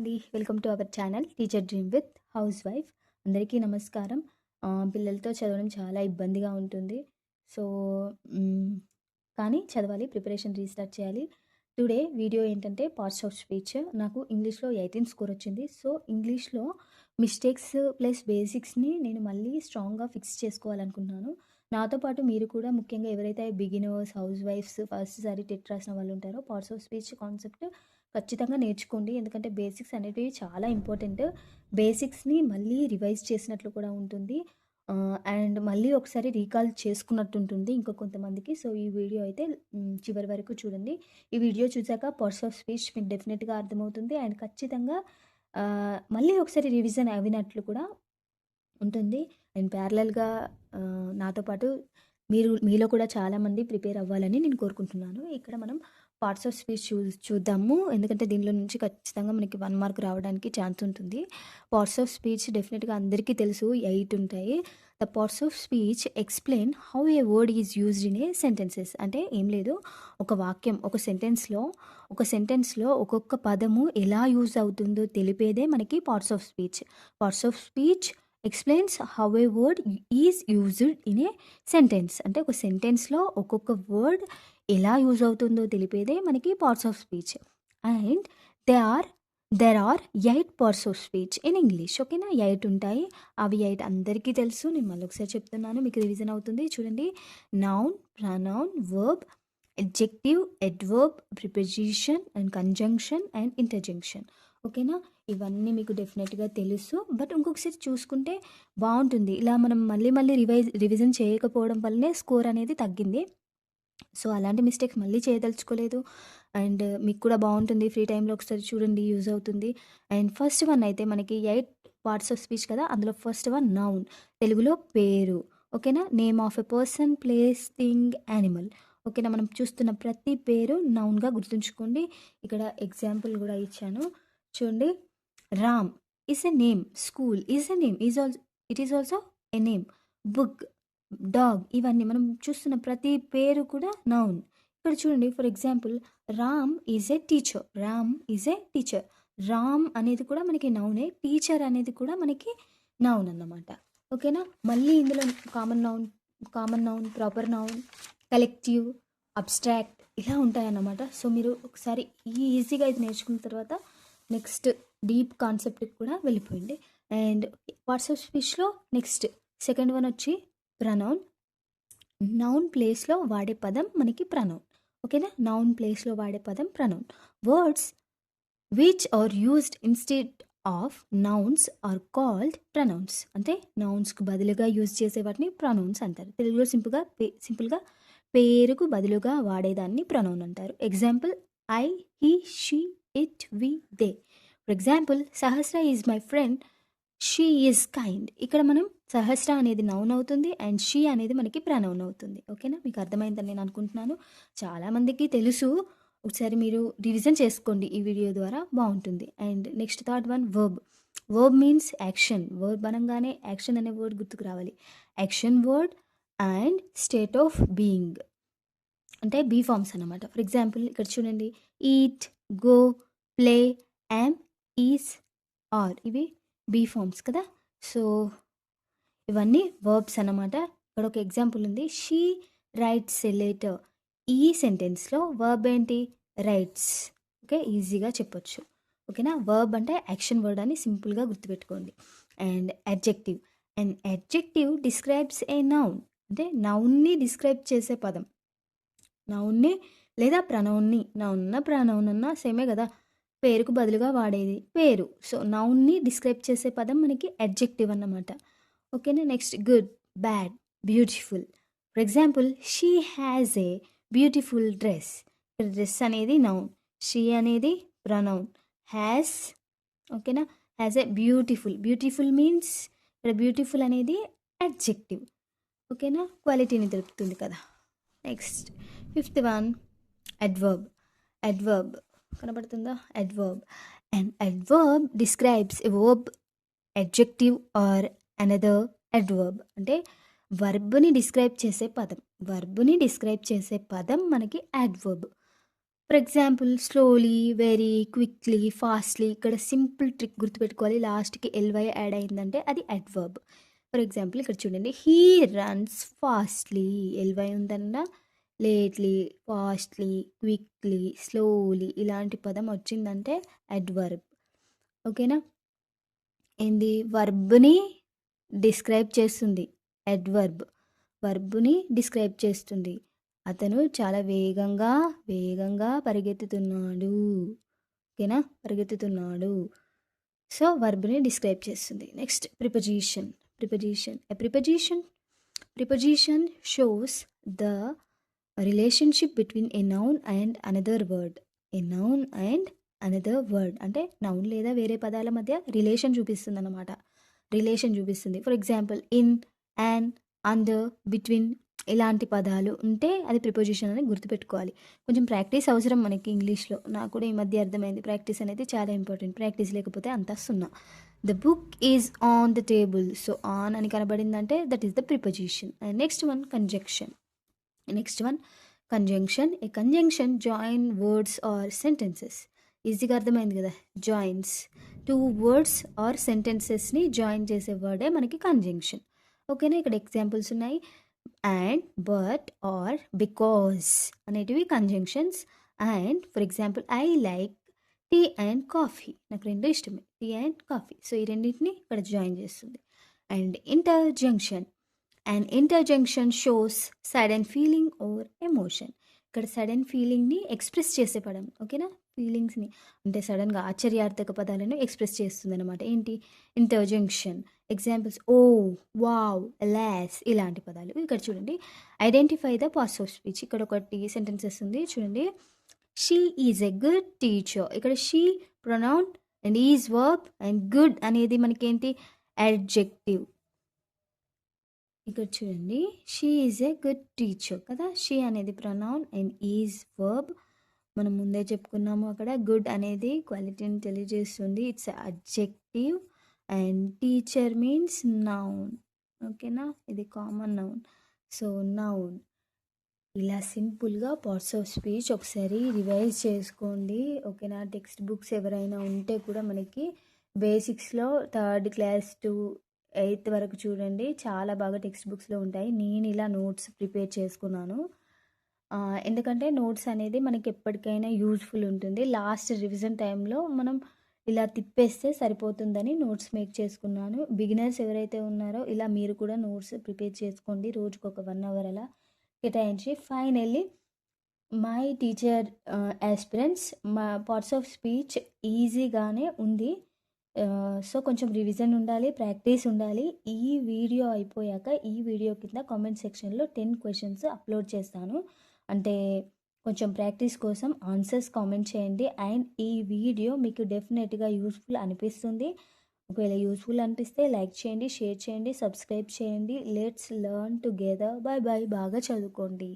అండి. Welcome to our channel teacher dream with housewife అందరికీ నమస్కారం. పిల్లలతో చదవడం చాలా ఇబ్బందిగా ఉంటుంది. సో కానీ చదవాలి ప్రిపరేషన్ రీస్టార్ట్ చేయాలి. టుడే వీడియో ఏంటంటే పార్ట్స్ ఆఫ్ స్పీచ్. నాకు ఇంగ్లీష్లో ఎయిటీన్ స్కోర్ వచ్చింది. సో ఇంగ్లీష్లో మిస్టేక్స్ ప్లస్ బేసిక్స్ని నేను మళ్ళీ స్ట్రాంగ్గా ఫిక్స్ చేసుకోవాలనుకుంటున్నాను. నాతో పాటు మీరు కూడా ముఖ్యంగా ఎవరైతే బిగినర్స్ హౌస్ వైఫ్స్ ఫస్ట్ సారి టెట్ రాసిన వాళ్ళు ఉంటారో పార్ట్స్ ఆఫ్ స్పీచ్ కాన్సెప్ట్ ఖచ్చితంగా నేర్చుకోండి. ఎందుకంటే బేసిక్స్ అనేటివి చాలా ఇంపార్టెంట్. బేసిక్స్ని మళ్ళీ రివైజ్ చేసినట్లు కూడా ఉంటుంది. అండ్ మళ్ళీ ఒకసారి రీకాల్ చేసుకున్నట్టు ఉంటుంది ఇంకా కొంతమందికి. సో ఈ వీడియో అయితే చివరి వరకు చూడండి. ఈ వీడియో చూసాక పర్స్ ఆఫ్ స్పీచ్ మీకు డెఫినెట్గా అర్థమవుతుంది. అండ్ ఖచ్చితంగా మళ్ళీ ఒకసారి రివిజన్ అవినట్లు కూడా ఉంటుంది. అండ్ ప్యారలల్గా నాతో పాటు మీరు మీలో కూడా చాలామంది ప్రిపేర్ అవ్వాలని నేను కోరుకుంటున్నాను. ఇక్కడ మనం పార్ట్స్ ఆఫ్ స్పీచ్ చూ చూద్దాము. ఎందుకంటే దీనిలో నుంచి ఖచ్చితంగా మనకి వన్ మార్క్ రావడానికి ఛాన్స్ ఉంటుంది. పార్ట్స్ ఆఫ్ స్పీచ్ డెఫినెట్గా అందరికీ తెలుసు. ఎయిట్ ఉంటాయి. The parts of speech explain how a word is used in a sentences. అంటే ఏం లేదు. ఒక వాక్యం ఒక సెంటెన్స్లో ఒక సెంటెన్స్లో ఒక్కొక్క పదము ఎలా యూజ్ అవుతుందో తెలిపేదే మనకి parts of speech. Parts of speech explains how a word is used in a sentence. అంటే ఒక సెంటెన్స్లో ఒక్కొక్క వర్డ్ ఎలా యూజ్ అవుతుందో తెలిపేదే మనకి parts of speech and they are there are eight parts of speech in English ఓకేనా eight ఉంటాయి. అవి ఎయిట్ అందరికీ తెలుసు. నేను మళ్ళీ ఒకసారి చెప్తున్నాను. మీకు రివిజన్ అవుతుంది. చూడండి. Noun pronoun verb adjective adverb preposition and conjunction and interjection ఓకేనా ఇవన్నీ మీకు డెఫినెట్గా తెలుసు. బట్ ఇంకొకసారి చూసుకుంటే బాగుంటుంది. ఇలా మనం మళ్ళీ మళ్ళీ రివైజ్ రివిజన్ చేయకపోవడం వల్లనే స్కోర్ అనేది తగ్గింది. సో అలాంటి మిస్టేక్స్ మళ్ళీ చేయదలుచుకోలేదు. అండ్ మీకు కూడా బాగుంటుంది. ఫ్రీ టైంలో ఒకసారి చూడండి యూజ్ అవుతుంది. అండ్ ఫస్ట్ వన్ అయితే మనకి ఎయిట్ పార్ట్స్ ఆఫ్ స్పీచ్ కదా అందులో ఫస్ట్ వన్ నౌన్ తెలుగులో పేరు. ఓకేనా? Name of a person place thing animal. ఓకేనా? మనం చూస్తున్న ప్రతి పేరు నౌన్గా గుర్తుంచుకోండి. ఇక్కడ ఎగ్జాంపుల్ కూడా ఇచ్చాను. చూడండి. Ram is a name. School is a name. Is also it is also a name. Book dog ఇవన్నీ మనం చూస్తున్న ప్రతి పేరు కూడా నౌన్. ఇక్కడ చూడండి for example Ram is a teacher Ram is a teacher Ram అనేది కూడా మనకి నౌనే టీచర్ అనేది కూడా మనకి నౌన్ అన్నమాట. ఓకేనా? మళ్ళీ ఇందులో common noun common noun proper noun collective abstract ఇలా ఉంటాయన్నమాట. సో మీరు ఒకసారి ఈజీగా ఇది నేర్చుకున్న తర్వాత నెక్స్ట్ డీప్ కాన్సెప్ట్కి కూడా వెళ్ళిపోయింది అండ్ వాట్సాప్ స్పీచ్లో నెక్స్ట్ సెకండ్ వన్ వచ్చి ప్రనౌన్ నౌన్ ప్లేస్లో వాడే పదం మనకి ప్రనౌన్ ఓకేనా నౌన్ ప్లేస్లో వాడే పదం pronoun words which are used instead of nouns are called pronouns అంటే నౌన్స్కు బదులుగా యూజ్ చేసే వాటిని ప్రనౌన్స్ అంటారు. తెలుగులో సింపుల్గా సింపుల్గా పేరుకు బదులుగా వాడేదాన్ని ప్రనౌన్ అంటారు. Example I he she it we they for example Sahasra is my friend she is kind ఇక్కడ మనం సహస్ర అనేది నౌన్ అవుతుంది అండ్ షీ అనేది మనకి ప్రనౌన్ అవుతుంది ఓకేనా? మీకు అర్థమైందని నేను అనుకుంటున్నాను. చాలామందికి తెలుసు. ఒకసారి మీరు రివిజన్ చేసుకోండి ఈ వీడియో ద్వారా. బాగుంటుంది. And next third one verb verb means action verb అనగానే యాక్షన్ అనే వర్డ్ గుర్తుకు రావాలి. Action word and state of being అంటే బీ ఫార్మ్స్ అనమాట ఫర్ ఎగ్జాంపుల్ ఇక్కడ చూడండి. Eat go play am is are ఇవి బీ ఫార్మ్స్ కదా? సో ఇవన్నీ వర్బ్స్ అన్నమాట. ఇక్కడ ఒక ఎగ్జాంపుల్ ఉంది. షీ రైట్స్ ఎ లెటర్ ఈ సెంటెన్స్లో వర్బ్ ఏంటి? Rights okay? ఈజీగా చెప్పొచ్చు. ఓకేనా? వర్బ్ అంటే యాక్షన్ వర్డ్ అని సింపుల్గా గుర్తుపెట్టుకోండి. And adjective and adjective describes a noun అంటే నౌన్ని డిస్క్రైబ్ చేసే పదం. నౌన్ని లేదా ప్రణౌన్ని. నౌన్న అన్న అన్న సేమే కదా. పేరుకు బదులుగా వాడేది పేరు. సో నౌన్ని డిస్క్రైబ్ చేసే పదం మనకి అడ్జెక్టివ్ అన్నమాట. ఓకేనా? Next good bad beautiful. For example she has a beautiful dress. Dress అనేది నౌన్. షీ అనేది ప్రనౌన్. హ్యాస్ ఓకేనా? Has a beautiful. Beautiful means ఇక్కడ బ్యూటిఫుల్ అనేది అడ్జెక్టివ్. ఓకేనా? క్వాలిటీని తెలుపుతుంది కదా. Next fifth one adverb. Adverb కనబడుతుందా? Adverb. And adverb describes a verb adjective or another adverb అంటే వర్బ్ని డిస్క్రైబ్ చేసే పదం. వర్బ్ని డిస్క్రైబ్ చేసే పదం మనకి adverb for example slowly very quickly fastly ఇక్కడ సింపుల్ ట్రిక్ గుర్తుపెట్టుకోవాలి. లాస్ట్కి ఎల్వై యాడ్ అయిందంటే అది అడ్వర్బ్ ఫర్ ఎగ్జాంపుల్ ఇక్కడ చూడండి. హీ రన్స్ ఫాస్ట్లీ ఎల్వై ఉందన్నా. లేట్లీ ఫాస్ట్లీ క్విక్లీ స్లోలీ ఇలాంటి పదం వచ్చిందంటే అడ్వర్బ్ ఓకేనా ఏంది? వర్బ్ని డిస్క్రైబ్ చేస్తుంది. ఎడ్వర్బ్ వర్బ్ని డిస్క్రైబ్ చేస్తుంది. అతను చాలా వేగంగా వేగంగా పరిగెత్తుతున్నాడు. ఓకేనా? పరిగెత్తుతున్నాడు. సో వర్బ్ని డిస్క్రైబ్ చేస్తుంది. Next preposition preposition a preposition preposition shows the relationship between a noun and another word a noun and another word అంటే నౌన్ లేదా వేరే పదాల మధ్య రిలేషన్ చూపిస్తుంది అన్నమాట రిలేషన్ చూపిస్తుంది. For example in and under between ఇలాంటి పదాలు ఉంటే అది ప్రిపోజిషన్ అని గుర్తుపెట్టుకోవాలి. కొంచెం ప్రాక్టీస్ అవసరం మనకి ఇంగ్లీష్లో నాకు కూడా ఈ మధ్య అర్థమైంది. ప్రాక్టీస్ అనేది చాలా ఇంపార్టెంట్ ప్రాక్టీస్ లేకపోతే అంతా సున్నా the book is on the table so on అని కనబడిందంటే that is the preposition and next one conjunction next one conjunction a conjunction join words or sentences ఈజీగా అర్థమైంది కదా? జాయిన్స్ టూ వర్డ్స్ ఆర్ సెంటెన్సెస్ని join చేసే వర్డే మనకి కంజంక్షన్ ఓకేనా ఇక్కడ ఎగ్జాంపుల్స్ ఉన్నాయి. అండ్ బట్ ఆర్ బికాస్ అనేటివి conjunctions and for example I like tea and coffee నాకు రెండు ఇష్టమే. టీ అండ్ కాఫీ సో ఈ రెండింటిని ఇక్కడ జాయిన్ చేస్తుంది. And interjection and interjection shows sudden feeling or emotion ఇక్కడ సడన్ ఫీలింగ్ని ఎక్స్ప్రెస్ చేసే పదం ఓకేనా? ఫీలింగ్స్ని అంటే సడన్గా ఆశ్చర్యార్థక పదాలను ఎక్స్ప్రెస్ చేస్తుంది అనమాట ఏంటి? Interjection examples oh wow alas ఇలాంటి పదాలు. ఇక్కడ చూడండి identify the parts of speech. ఇక్కడ ఒకటి సెంటెన్సెస్ ఉంది చూడండి. She is a good teacher. ఇక్కడ she pronoun and is verb and good అనేది మనకేంటి? అడ్జెక్టివ్. ఇక్కడ చూడండి. She is a good teacher కదా? షీ అనేది ప్రొనౌన్ అండ్ ఈజ్ వర్బ్ మనం ముందే చెప్పుకున్నాము అక్కడ. గుడ్ అనేది క్వాలిటీని తెలియజేస్తుంది. It's objective and teacher means noun ఓకేనా ఇది కామన్ నౌన్ సో నౌన్ ఇలా సింపుల్గా పార్ట్స్ ఆఫ్ స్పీచ్ ఒకసారి రివైజ్ చేసుకోండి. ఓకేనా టెక్స్ట్ బుక్స్ ఎవరైనా ఉంటే కూడా మనకి బేసిక్స్లో థర్డ్ క్లాస్ టు ఎయిత్ వరకు చూడండి. చాలా బాగా టెక్స్ట్ బుక్స్లో ఉంటాయి. నేను ఇలా నోట్స్ ప్రిపేర్ చేసుకున్నాను. ఎందుకంటే నోట్స్ అనేది మనకి ఎప్పటికైనా యూజ్ఫుల్ ఉంటుంది. లాస్ట్ రివిజన్ టైంలో మనం ఇలా తిప్పేస్తే సరిపోతుందని నోట్స్ మేక్ చేసుకున్నాను. బిగినర్స్ ఎవరైతే ఉన్నారో ఇలా మీరు కూడా నోట్స్ ప్రిపేర్ చేసుకోండి. రోజుకు ఒక వన్ అవర్ అలా కేటాయించి ఫైనల్లీ మై టీచర్ యాస్పిరెంట్స్ మా పార్ట్స్ ఆఫ్ స్పీచ్ ఈజీగానే ఉంది. సో కొంచెం రివిజన్ ఉండాలి ప్రాక్టీస్ ఉండాలి. ఈ వీడియో అయిపోయాక ఈ వీడియో కింద కామెంట్ సెక్షన్లో టెన్ క్వశ్చన్స్ అప్లోడ్ చేస్తాను. అంటే కొంచెం ప్రాక్టీస్ కోసం ఆన్సర్స్ కామెంట్ చేయండి. అండ్ ఈ వీడియో మీకు డెఫినెట్గా యూస్ఫుల్ అనిపిస్తుంది. ఒకవేళ యూస్ఫుల్ అనిపిస్తే లైక్ చేయండి షేర్ చేయండి సబ్స్క్రైబ్ చేయండి. Let's learn together bye bye బాగా చదువుకోండి.